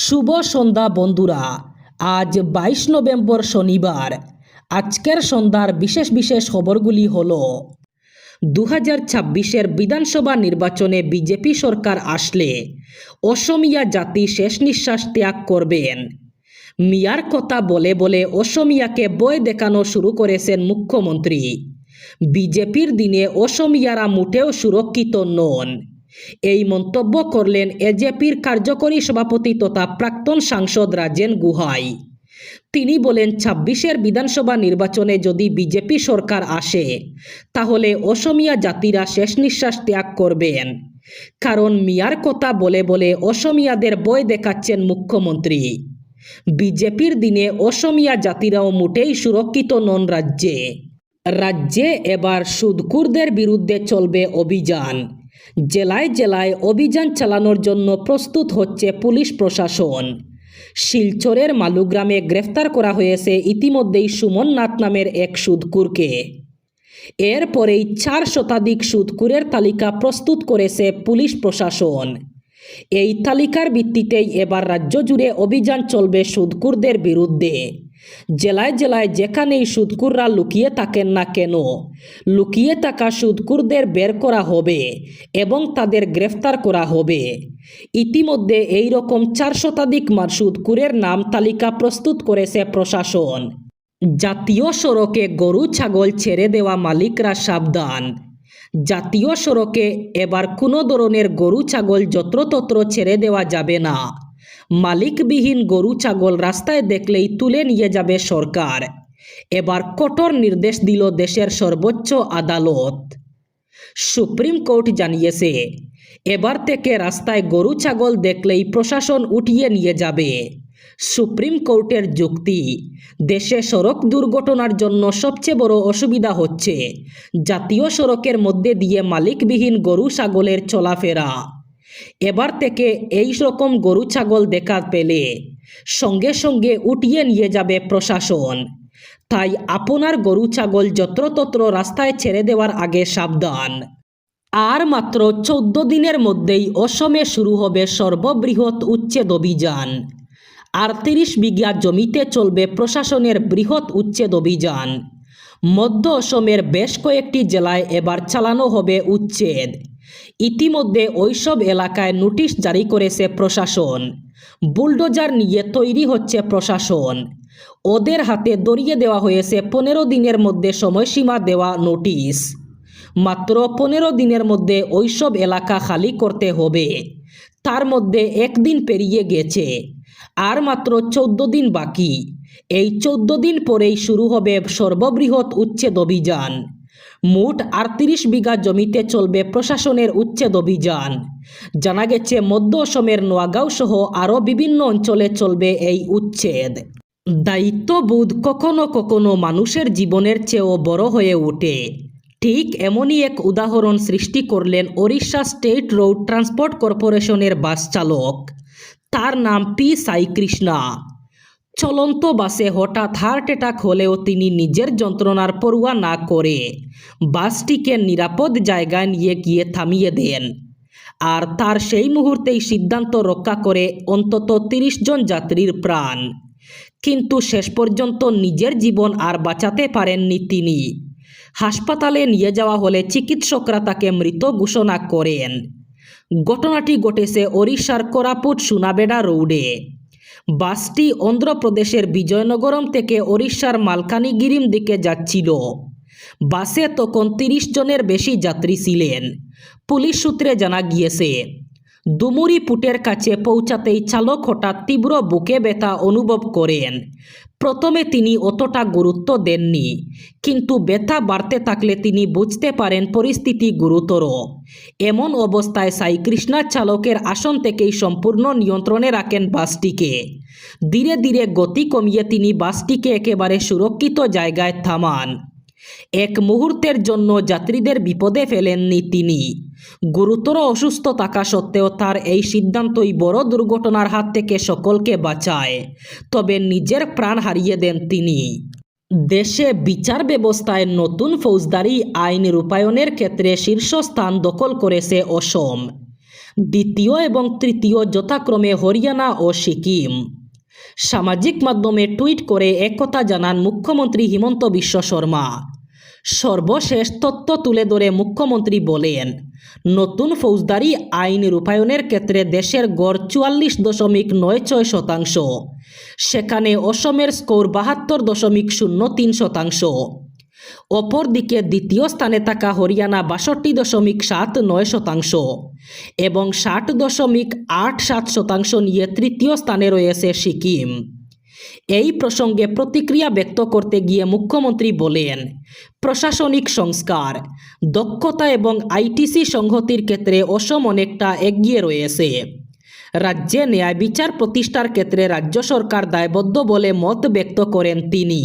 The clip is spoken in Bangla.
শুভ সন্ধ্যা বন্ধুরা। আজ বাইশ নভেম্বর শনিবার। আজকের সন্ধ্যার বিশেষ বিশেষ খবরগুলি হল দু হাজার ছাব্বিশের বিধানসভা নির্বাচনে বিজেপি সরকার আসলে অসমিয়া জাতি শেষ নিঃশ্বাস ত্যাগ করবেন। মিয়ার কথা বলে বলে অসমিয়াকে বয় দেখানো শুরু করেছেন মুখ্যমন্ত্রী। বিজেপির দিনে অসমিয়ারা মোটেও সুরক্ষিত নন। এই মন্তব্য করলেন এজেপির কার্যকরী সভাপতি তথা প্রাক্তন সাংসদ রাজেন গুহাই। তিনি বলেন, ছাব্বিশের বিধানসভা নির্বাচনে যদি বিজেপি সরকার আসে, তাহলে অসমিয়া জাতিরা শেষ নিঃশ্বাস ত্যাগ করবেন। কারণ মিয়ার কথা বলে বলে অসমিয়াদের বয় দেখাচ্ছেন মুখ্যমন্ত্রী। বিজেপির দিনে অসমিয়া জাতিরাও মোটেই সুরক্ষিত নন রাজ্যে। রাজ্যে এবার সুদকুরদের বিরুদ্ধে চলবে অভিযান। জেলায় জেলায় অভিযান চালানোর জন্য প্রস্তুত হচ্ছে পুলিশ প্রশাসন। শিলচরের মালুগ্রামে গ্রেফতার করা হয়েছে ইতিমধ্যেই সুমন নাথ নামের এক সুদকুরকে। এরপরেই চার শতাধিক সুদকুরের তালিকা প্রস্তুত করেছে পুলিশ প্রশাসন। এই তালিকার ভিত্তিতেই এবার রাজ্য জুড়ে অভিযান চলবে সুদকুরদের বিরুদ্ধে। জেলায় জেলায় যেখানেই সুদকুররা লুকিয়ে থাকেন না কেন, লুকিয়ে থাকা সুদকুরদের বের করা হবে এবং তাদের গ্রেফতার করা হবে। ইতিমধ্যে এই রকম চার শতাধিক মার সুদকুরের নাম তালিকা প্রস্তুত করেছে প্রশাসন। জাতীয় সড়কে গরু, ছাগল ছেড়ে দেওয়া মালিকরা সাবধান। জাতীয় সড়কে এবার কোনো ধরনের গরু, ছাগল যত্রতত্র ছেড়ে দেওয়া যাবে না। মালিকবিহীন গরু ছাগল রাস্তায় দেখলেই তুলে নিয়ে যাবে সরকার। এবার কঠোর নির্দেশ দিল দেশের সর্বোচ্চ আদালত। সুপ্রিম কোর্ট জানিয়েছে, এবার থেকে রাস্তায় গরু ছাগল দেখলেই প্রশাসন উঠিয়ে নিয়ে যাবে। সুপ্রিম কোর্টের যুক্তি, দেশে সড়ক দুর্ঘটনার জন্য সবচেয়ে বড় অসুবিধা হচ্ছে জাতীয় সড়কের মধ্যে দিয়ে মালিকবিহীন গরু ছাগলের চলাফেরা। এবার থেকে এই রকম গরু ছাগল দেখা পেলে। সঙ্গে সঙ্গে উঠিয়ে নিয়ে যাবে প্রশাসন। তাই আপনার গরু ছাগল যত্রতত্র রাস্তায় ছেড়ে দেওয়ার আগে সাবধান। আর মাত্র চোদ্দ দিনের মধ্যেই অসমে শুরু হবে সর্ববৃহৎ উচ্ছেদ অভিযান। আটত্রিশ বিঘা জমিতে চলবে প্রশাসনের বৃহৎ উচ্ছেদ অভিযান। মধ্য অসমের বেশ কয়েকটি জেলায় এবার চালানো হবে উচ্ছেদ। ইতিমধ্যে ওইসব এলাকায় নোটিশ জারি করেছে প্রশাসন। বুলডোজার নিয়ে তৈরি হচ্ছে প্রশাসন। ওদের হাতে দড়িয়ে দেওয়া হয়েছে পনেরো দিনের মধ্যে সময়সীমা দেওয়া নোটিশ। মাত্র পনেরো দিনের মধ্যে ওইসব এলাকা খালি করতে হবে। তার মধ্যে একদিন পেরিয়ে গেছে। আর মাত্র চৌদ্দ দিন বাকি। এই চৌদ্দ দিন পরেই শুরু হবে সর্ববৃহৎ উচ্ছেদ অভিযান। মোট আটত্রিশ বিঘা জমিতে চলবে প্রশাসনের উচ্ছেদ অভিযান। জানা গেছে, মধ্য অসমের নোয়াগাঁও সহ আরও বিভিন্ন অঞ্চলে চলবে এই উচ্ছেদ। দায়িত্ববোধ কখনো কখনো মানুষের জীবনের চেয়েও বড় হয়ে ওঠে। ঠিক এমনই এক উদাহরণ সৃষ্টি করলেন ওড়িশা স্টেট রোড ট্রান্সপোর্ট কর্পোরেশনের বাস চালক। তার নাম পি সাই কৃষ্ণা চলন্ত বাসে হঠাৎ হার্ট অ্যাটাক হলেও তিনি নিজের যন্ত্রণার পড়ুয়া না করে বাসটিকে নিরাপদ জায়গায় নিয়ে গিয়ে থামিয়ে দেন। আর তার সেই মুহূর্তেই সিদ্ধান্ত রক্ষা করে অন্তত তিরিশ জন যাত্রীর প্রাণ। কিন্তু শেষ পর্যন্ত নিজের জীবন আর বাঁচাতে পারেননি তিনি। হাসপাতালে নিয়ে যাওয়া হলে চিকিৎসকরা তাকে মৃত ঘোষণা করেন। ঘটনাটি ঘটেছে ওড়িশার কোরাপুট সুনাবেডা রোডে। বাসটি অন্ধ্রপ্রদেশের বিজয়নগরম থেকে ওড়িশার মালকানিগিরিম দিকে যাচ্ছিল। বাসে তখন তিরিশ জনের বেশি যাত্রী ছিলেন। পুলিশ সূত্রে জানা গিয়েছে দুমুরি পুটের কাছে পৌঁছাতেই চালক হঠাৎ তীব্র বুকে ব্যথা অনুভব করেন। প্রথমে তিনি অতটা গুরুত্ব দেননি, কিন্তু ব্যথা বাড়তে থাকলে তিনি বুঝতে পারেন পরিস্থিতি গুরুতর। এমন অবস্থায় সাই কৃষ্ণা চালকের আসন থেকেই সম্পূর্ণ নিয়ন্ত্রণে রাখেন বাসটিকে। ধীরে ধীরে গতি কমিয়ে তিনি বাসটিকে একেবারে সুরক্ষিত জায়গায় থামান। এক মুহূর্তের জন্য যাত্রীদের বিপদে ফেলেননি তিনি। গুরুতর অসুস্থ থাকা সত্ত্বেও তার এই সিদ্ধান্তই বড় দুর্ঘটনার হাত থেকে সকলকে বাঁচায়। তবে নিজের প্রাণ হারিয়ে দেন তিনি। দেশে বিচার ব্যবস্থায় নতুন ফৌজদারি আইন রূপায়ণের ক্ষেত্রে শীর্ষস্থান দখল করেছে অসম। দ্বিতীয় এবং তৃতীয় যথাক্রমে হরিয়ানা ও সিকিম। সামাজিক মাধ্যমে টুইট করে একথা জানান মুখ্যমন্ত্রী হিমন্ত বিশ্ব শর্মা। সর্বশেষ তথ্য তুলে ধরে মুখ্যমন্ত্রী বলেন, নতুন ফৌজদারি আইন রূপায়ণের ক্ষেত্রে দেশের গড় চুয়াল্লিশ দশমিক নয় ছয় শতাংশ, সেখানে অসমের স্কোর বাহাত্তর দশমিক শূন্য তিন শতাংশ। অপরদিকে দ্বিতীয় স্থানে থাকা হরিয়ানা বাষট্টি দশমিক সাত নয় শতাংশ এবং ষাট দশমিক আট সাত শতাংশ নিয়ে তৃতীয় স্থানে রয়েছে সিকিম। এই প্রসঙ্গে প্রতিক্রিয়া ব্যক্ত করতে গিয়ে মুখ্যমন্ত্রী বলেন, প্রশাসনিক সংস্কার, দক্ষতা এবং আইটিসি সংহতির ক্ষেত্রে অসম অনেকটা এগিয়ে রয়েছে। রাজ্যে ন্যায় বিচার প্রতিষ্ঠার ক্ষেত্রে রাজ্য সরকার দায়বদ্ধ বলে মত ব্যক্ত করেন তিনি।